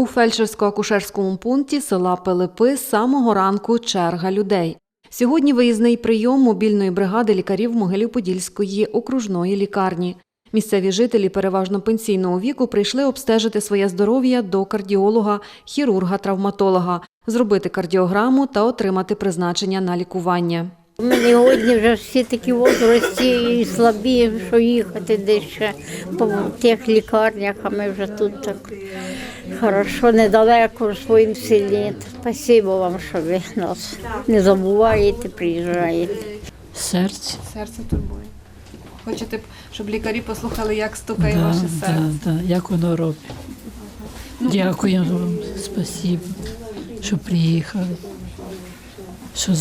У фельдшерсько-акушерському пункті села Пилипи з самого ранку черга людей. Сьогодні виїзний прийом мобільної бригади лікарів Могилів-Подільської окружної лікарні. Місцеві жителі переважно пенсійного віку прийшли обстежити своє здоров'я до кардіолога, хірурга, травматолога, зробити кардіограму та отримати призначення на лікування. У мене одні вже всі такі возрасті і слабі, що їхати десь ще по тих лікарнях, а ми вже тут так хорошо, недалеко в своїм селі. Спасибо вам, що ви нас не забуваєте, приїжджаєте. Серце. Серце турбує. Хочете, щоб лікарі послухали, як стукає Да, ваше да, серце? да, як воно робить. Дякую вам, спасибо, що приїхали, що,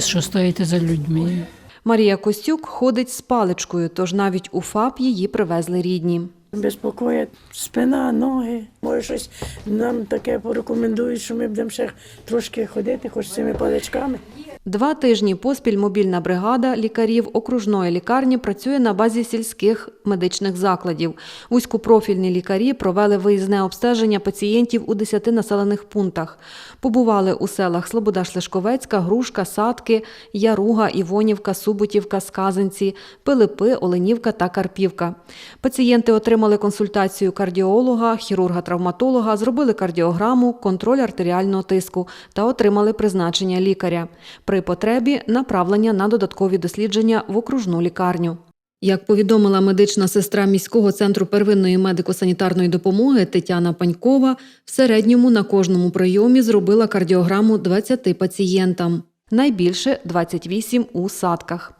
що стоїте за людьми. Марія Костюк ходить з паличкою, тож навіть у ФАП її привезли рідні. Безпокоїть спина, ноги. Може, щось нам таке порекомендують, що ми будемо ще трошки ходити, хоч цими паличками. Два тижні поспіль мобільна бригада лікарів окружної лікарні працює на базі сільських медичних закладів. Вузькопрофільні лікарі провели виїзне обстеження пацієнтів у 10 населених пунктах. Побували у селах Слобода Шлешковецька, Грушка, Садки, Яруга, Івонівка, Суботівка, Сказанці, Пилипи, Оленівка та Карпівка. Пацієнти отримали консультацію кардіолога, хірурга-травматолога, зробили кардіограму, контроль артеріального тиску та отримали призначення лікаря. При потребі направлення на додаткові дослідження в окружну лікарню. Як повідомила медична сестра міського центру первинної медико-санітарної допомоги Тетяна Панькова, в середньому на кожному прийомі зробила кардіограму 20 пацієнтам. Найбільше 28 у садках.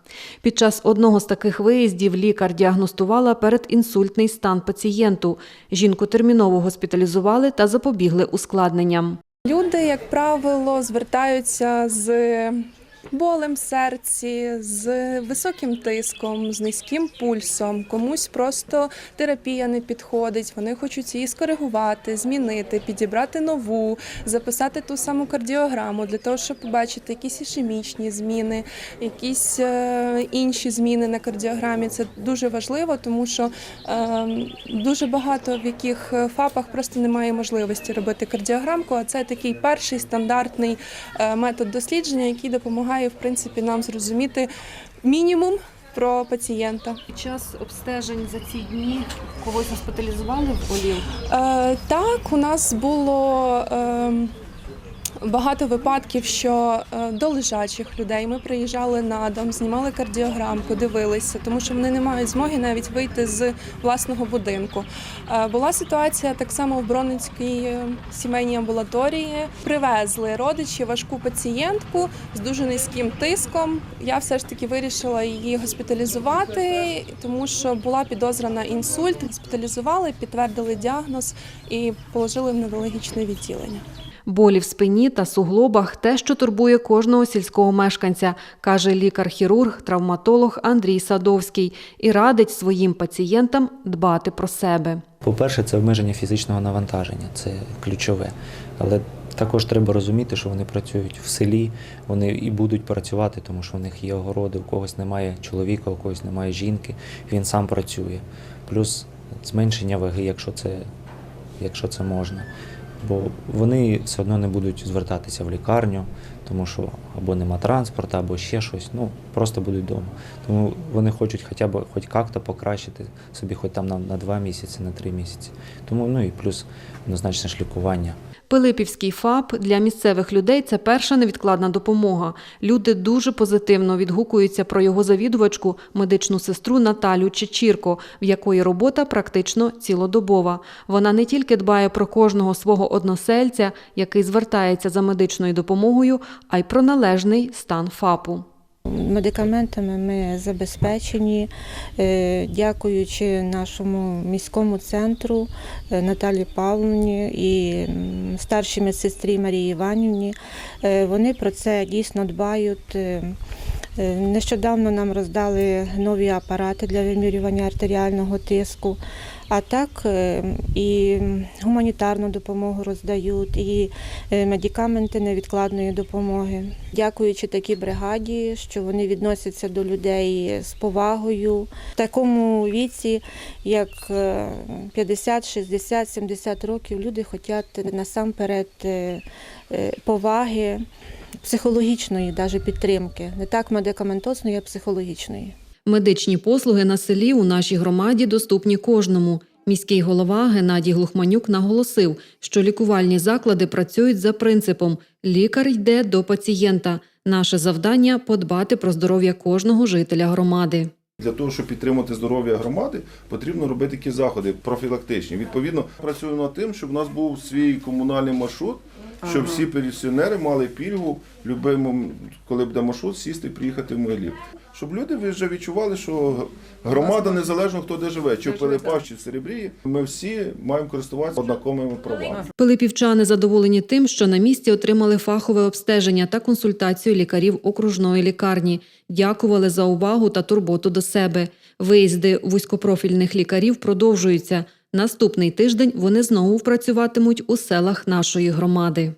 Під час одного з таких виїздів лікар діагностувала передінсультний стан пацієнту. Жінку терміново госпіталізували та запобігли ускладненням. Люди, як правило, звертаються з болем серці, з високим тиском, з низьким пульсом. Комусь просто терапія не підходить. Вони хочуть її скоригувати, змінити, підібрати нову, записати ту саму кардіограму для того, щоб побачити якісь ішемічні зміни, якісь е, інші зміни на кардіограмі. Це дуже важливо, тому що е, дуже багато в яких е, ФАПах просто немає можливості робити кардіограмку. А це такий перший стандартний метод дослідження, який допомагає в принципі нам зрозуміти мінімум про пацієнта. Під час обстежень за ці дні когось госпіталізували в Олів? Е, так, у нас було. Е, Багато випадків, що е, до лежачих людей ми приїжджали на дом, знімали кардіограмку, дивилися, тому що вони не мають змоги навіть вийти з власного будинку. Е, Була ситуація так само в Бронницькій е, сімейній амбулаторії. Привезли родичі важку пацієнтку з дуже низьким тиском. Я все ж таки вирішила її госпіталізувати, тому що була підозра на інсульт. Госпіталізували, підтвердили діагноз і положили в неврологічне відділення. Болі в спині та суглобах те, що турбує кожного сільського мешканця, каже лікар-хірург, травматолог Андрій Садовський і радить своїм пацієнтам дбати про себе. По-перше, це обмеження фізичного навантаження, це ключове. Але також треба розуміти, що вони працюють в селі, вони і будуть працювати, тому що у них є огороди, у когось немає чоловіка, у когось немає жінки, він сам працює. Плюс зменшення ваги, якщо це, якщо це можна. Бо вони все одно не будуть звертатися в лікарню, тому що або нема транспорту, або ще щось. Ну просто будуть вдома. Тому вони хочуть хоча б хоч як-то покращити собі, хоч там на, на два місяці, на три місяці. Тому ну і плюс однозначно ж лікування. Пилипівський ФАП для місцевих людей це перша невідкладна допомога. Люди дуже позитивно відгукуються про його завідувачку, медичну сестру Наталю Чечірко, в якої робота практично цілодобова. Вона не тільки дбає про кожного свого односельця, який звертається за медичною допомогою, а й про належний стан ФАПу. Медикаментами ми забезпечені, е, дякуючи нашому міському центру е, Наталі Павловні і старшій медсестрі Марії Іванівні. Е, Вони про це дійсно дбають. Нещодавно нам роздали нові апарати для вимірювання артеріального тиску. А так е, і гуманітарну допомогу роздають, і е, медикаменти невідкладної допомоги. Дякуючи такій бригаді, що вони відносяться до людей з повагою. В такому віці, як е, 50, 60, 70 років, люди хочуть насамперед е, поваги, психологічної навіть підтримки, не так медикаментозної, а психологічної. Медичні послуги на селі у нашій громаді доступні кожному. Міський голова Геннадій Глухманюк наголосив, що лікувальні заклади працюють за принципом лікар йде до пацієнта. Наше завдання подбати про здоров'я кожного жителя громади. Для того, щоб підтримати здоров'я громади, потрібно робити такі заходи профілактичні. Відповідно, працюємо над тим, щоб у нас був свій комунальний маршрут, щоб всі пенсіонери мали пільгу в коли буде маршрут, сісти і приїхати в Могилів. Щоб люди вже відчували, що громада, незалежно хто де живе, чи в Пилипах, чи в Серебрії, ми всі маємо користуватися однаковими правами. Пилипівчани задоволені тим, що на місці отримали фахове обстеження та консультацію лікарів окружної лікарні. Дякували за увагу та турботу до себе. Виїзди вузькопрофільних лікарів продовжуються. Наступний тиждень вони знову працюватимуть у селах нашої громади.